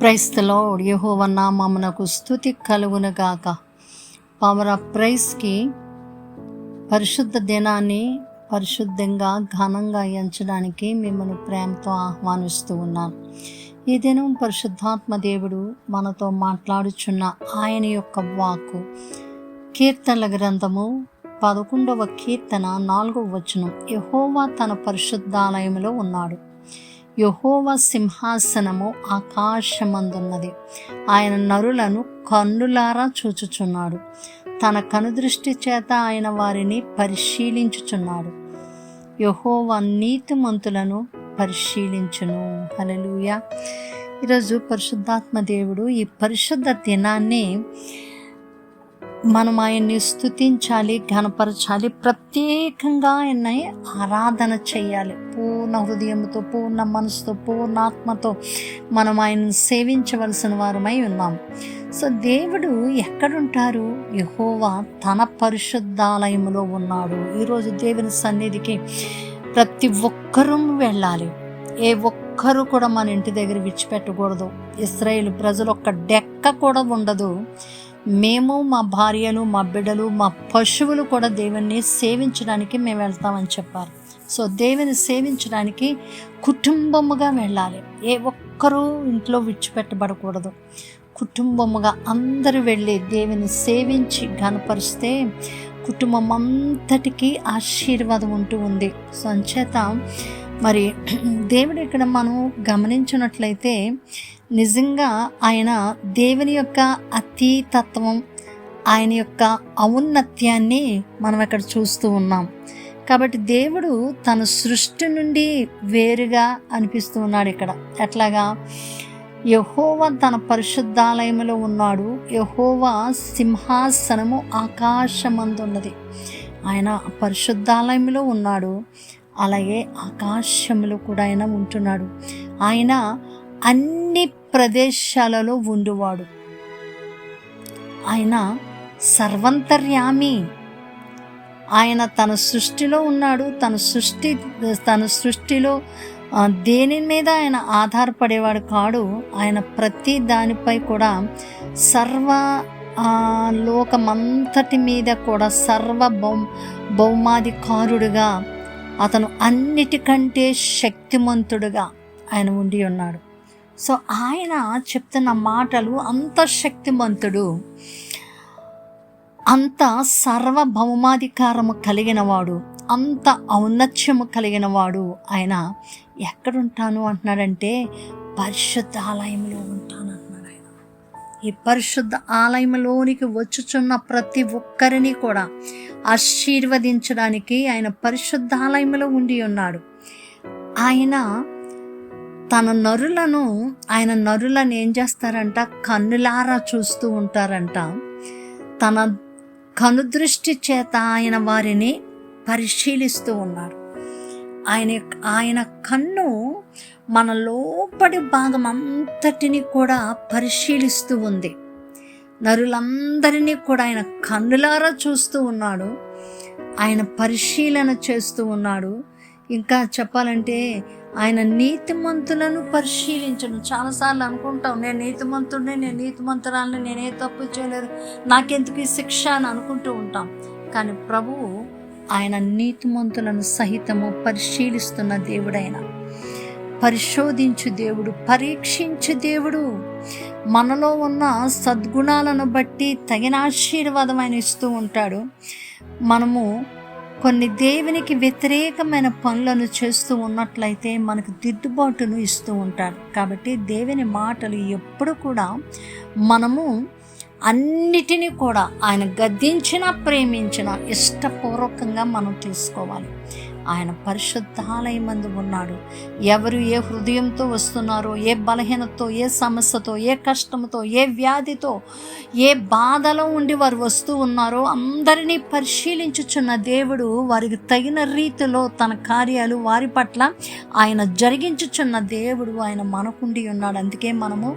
ప్రైస్తలో యహోవ నామమునకు స్థుతి కలుగునగాక. పవర్ ఆఫ్ ప్రైస్కి పరిశుద్ధ దినాన్ని పరిశుద్ధంగా ఘనంగా ఎంచడానికి మిమ్మల్ని ప్రేమతో ఆహ్వానిస్తూ ఉన్నాను. ఈ దినం పరిశుద్ధాత్మ దేవుడు మనతో మాట్లాడుచున్న ఆయన యొక్క వాక్కు కీర్తనల గ్రంథము పదకొండవ కీర్తన నాలుగవ వచనం. యహోవా తన పరిశుద్ధాలయంలో ఉన్నాడు. యహోవ సింహాసనము ఆకాశమందున్నది. ఆయన నరులను కన్నులారా చూచుచున్నాడు. తన కనుదృష్టి చేత ఆయన వారిని పరిశీలించుచున్నాడు. యహోవ నీతిమంతులను పరిశీలించును. హలలుయ ఈరోజు పరిశుద్ధాత్మ దేవుడు ఈ పరిశుద్ధ దినాన్ని మనం ఆయన్ని స్థుతించాలి ఘనపరచాలి ప్రత్యేకంగా ఆయన్ని ఆరాధన చేయాలి. పూర్ణ హృదయంతో పూర్ణ మనసుతో పూర్ణ ఆత్మతో మనం ఆయన్ని సేవించవలసిన వారమై ఉన్నాం. సో దేవుడు ఎక్కడుంటారు? యహోవా తన పరిశుద్ధాలయంలో ఉన్నాడు. ఈరోజు దేవుని సన్నిధికి ప్రతి ఒక్కరూ వెళ్ళాలి. ఏ ఒక్కరు కూడా మన ఇంటి దగ్గర విడిచిపెట్టకూడదు. ఇస్రాయేల్ ప్రజలు ఒక్క డెక్క కూడా ఉండదు. మేము మా భార్యలు మా బిడ్డలు మా పశువులు కూడా దేవుణ్ణి సేవించడానికి మేము వెళ్తామని చెప్పారు. సో దేవుని సేవించడానికి కుటుంబముగా వెళ్ళాలి. ఏ ఒక్కరూ ఇంట్లో విడిచిపెట్టబడకూడదు. కుటుంబముగా అందరూ వెళ్ళి దేవుని సేవించి గనపరిస్తే కుటుంబం అంతటికీ ఆశీర్వాదం ఉంటూ ఉంది. సో అంచేత మరి దేవుడు ఇక్కడ మనం గమనించినట్లయితే నిజంగా ఆయన దేవుని యొక్క అతీతత్వం ఆయన యొక్క ఔన్నత్యాన్ని మనం ఇక్కడ చూస్తూ ఉన్నాం. కాబట్టి దేవుడు తన సృష్టి నుండి వేరుగా అనిపిస్తూ ఉన్నాడు ఇక్కడ. ఎట్లాగా? యహోవా తన పరిశుద్ధాలయంలో ఉన్నాడు. యహోవా సింహాసనము ఆకాశమందున్నది. ఆయన పరిశుద్ధాలయంలో ఉన్నాడు. అలాగే ఆకాశంలో కూడా ఆయన ఉంటున్నాడు. ఆయన అన్ని ప్రదేశాలలో ఉండువాడు. ఆయన సర్వంతర్యామి. ఆయన తన సృష్టిలో ఉన్నాడు. తన సృష్టి తన సృష్టిలో దేని మీద ఆయన ఆధారపడేవాడు కాడు. ఆయన ప్రతి దానిపై కూడా సర్వ లోకమంతటి మీద కూడా సర్వ బౌ బహుమాధికారుడుగా అతను అన్నిటికంటే శక్తిమంతుడుగా ఆయన ఉండి ఉన్నాడు. సో ఆయన చెప్తున్న మాటలు అంత శక్తిమంతుడు అంత సర్వభౌమాధికారము కలిగినవాడు అంత ఔన్నత్యము కలిగినవాడు ఆయన. ఎక్కడుంటాను అంటున్నాడంటే పరిశుద్ధ ఆలయంలో ఉంటాను అంటున్నాడు ఆయన. ఈ పరిశుద్ధ ఆలయంలోనికి వచ్చుచున్న ప్రతి ఒక్కరిని కూడా ఆశీర్వదించడానికి ఆయన పరిశుద్ధ ఆలయంలో ఉండి ఉన్నాడు. ఆయన తన నరులను ఆయన నరులను ఏం చేస్తారంట? కన్నులారా చూస్తూ ఉంటారంట. తన కనుదృష్టి చేత ఆయన వారిని పరిశీలిస్తూ ఉన్నాడు ఆయన ఆయన కన్ను మన లోపడి భాగం అంతటిని కూడా పరిశీలిస్తూ ఉంది. నరులందరినీ కూడా ఆయన కన్నులారా చూస్తూ ఉన్నాడు. ఆయన పరిశీలన చేస్తూ ఉన్నాడు. ఇంకా చెప్పాలంటే ఆయన నీతిమంతులను పరిశీలించను. చాలాసార్లు అనుకుంటాం నేను నీతిమంతుడిని నేను నీతిమంతురాలని నేనే తప్పు చేయలేదు నాకెందుకు ఈ శిక్ష? అని అనుకుంటూ ఉంటాం. కానీ ప్రభువు ఆయన నీతిమంతులను సహితము పరిశీలిస్తున్న దేవుడైన. పరిశోధించు దేవుడు పరీక్షించు దేవుడు. మనలో ఉన్న సద్గుణాలను బట్టి తగిన ఆశీర్వాదం ఆయన ఇస్తూ ఉంటాడు. మనము కొన్ని దేవునికి వ్యతిరేకమైన పనులను చేస్తూ ఉన్నట్లయితే మనకు దిద్దుబాటును ఇస్తూ ఉంటాడు కాబట్టి దేవుని మాటలు ఎప్పుడు కూడా మనము అన్నిటినీ కూడా ఆయన గద్దించిన ప్రేమించిన ఇష్టపూర్వకంగా మనం తీసుకోవాలి. ఆయన పరిశుద్ధాలయమందు ఉన్నాడు. ఎవరు ఏ హృదయంతో వస్తున్నారో ఏ బలహీనతో ఏ సమస్యతో ఏ కష్టంతో ఏ వ్యాధితో ఏ బాధలో ఉండి వారు వస్తూ ఉన్నారో అందరినీ పరిశీలించుచున్న దేవుడు వారికి తగిన రీతిలో తన కార్యాలు వారి పట్ల ఆయన జరిగించుచున్న దేవుడు ఆయన మనకుండి ఉన్నాడు. అందుకే మనము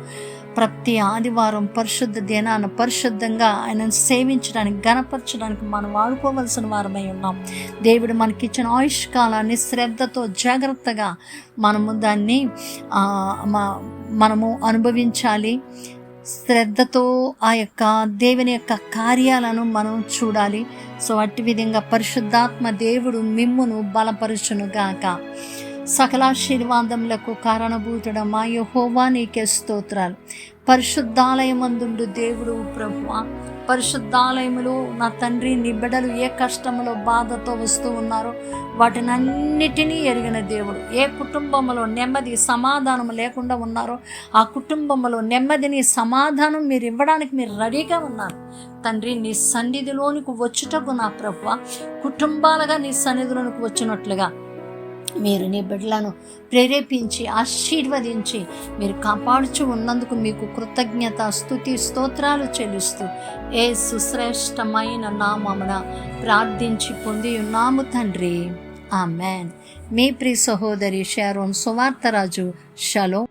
ప్రతి ఆదివారం పరిశుద్ధ దినాన్ని పరిశుద్ధంగా ఆయనను సేవించడానికి గణపరచడానికి మనం వాడుకోవలసిన వారమై ఉన్నాం. దేవుడు మనకిచ్చిన ఆయుష్ ఆయుష్కాలాన్ని శ్రద్ధతో జాగ్రత్తగా మనము దాన్ని మనము అనుభవించాలి. శ్రద్ధతో ఆ యొక్క దేవుని యొక్క కార్యాలను మనం చూడాలి. సో అట్టి విధంగా పరిశుద్ధాత్మ దేవుడు మిమ్మును బలపరుచునుగాక. సకలాశీర్వాదములకు కారణభూతుడమా యహోవా నీకే స్తోత్రాలు. పరిశుద్ధాలయమందుండు దేవుడు ప్రభువా. పరిశుద్ధాలయములో నా తండ్రి నీ బిడ్డలు ఏ కష్టములో బాధతో వస్తూ ఉన్నారో వాటినన్నిటినీ ఎరిగిన దేవుడు. ఏ కుటుంబంలో నెమ్మది సమాధానం లేకుండా ఉన్నారో ఆ కుటుంబంలో నెమ్మదిని సమాధానం మీరు ఇవ్వడానికి మీరు రెడీగా ఉన్నారు. తండ్రి నీ సన్నిధిలోనికి వచ్చుటకు నా ప్రభు కుటుంబాలుగా నీ సన్నిధిలోనికి వచ్చినట్లుగా మీరు నీ బిడ్డలను ప్రేరేపించి ఆశీర్వదించి మీరు కాపాడుచు ఉన్నందుకు మీకు కృతజ్ఞత స్థుతి స్తోత్రాలు చెల్లిస్తూ ఏ సుశ్రేష్టమైన నామమున ప్రార్థించి పొంది ఉన్నాము తండ్రి. మ్యాన్ మీ ప్రి సహోదరి షారోన్ సువార్తరాజు షలో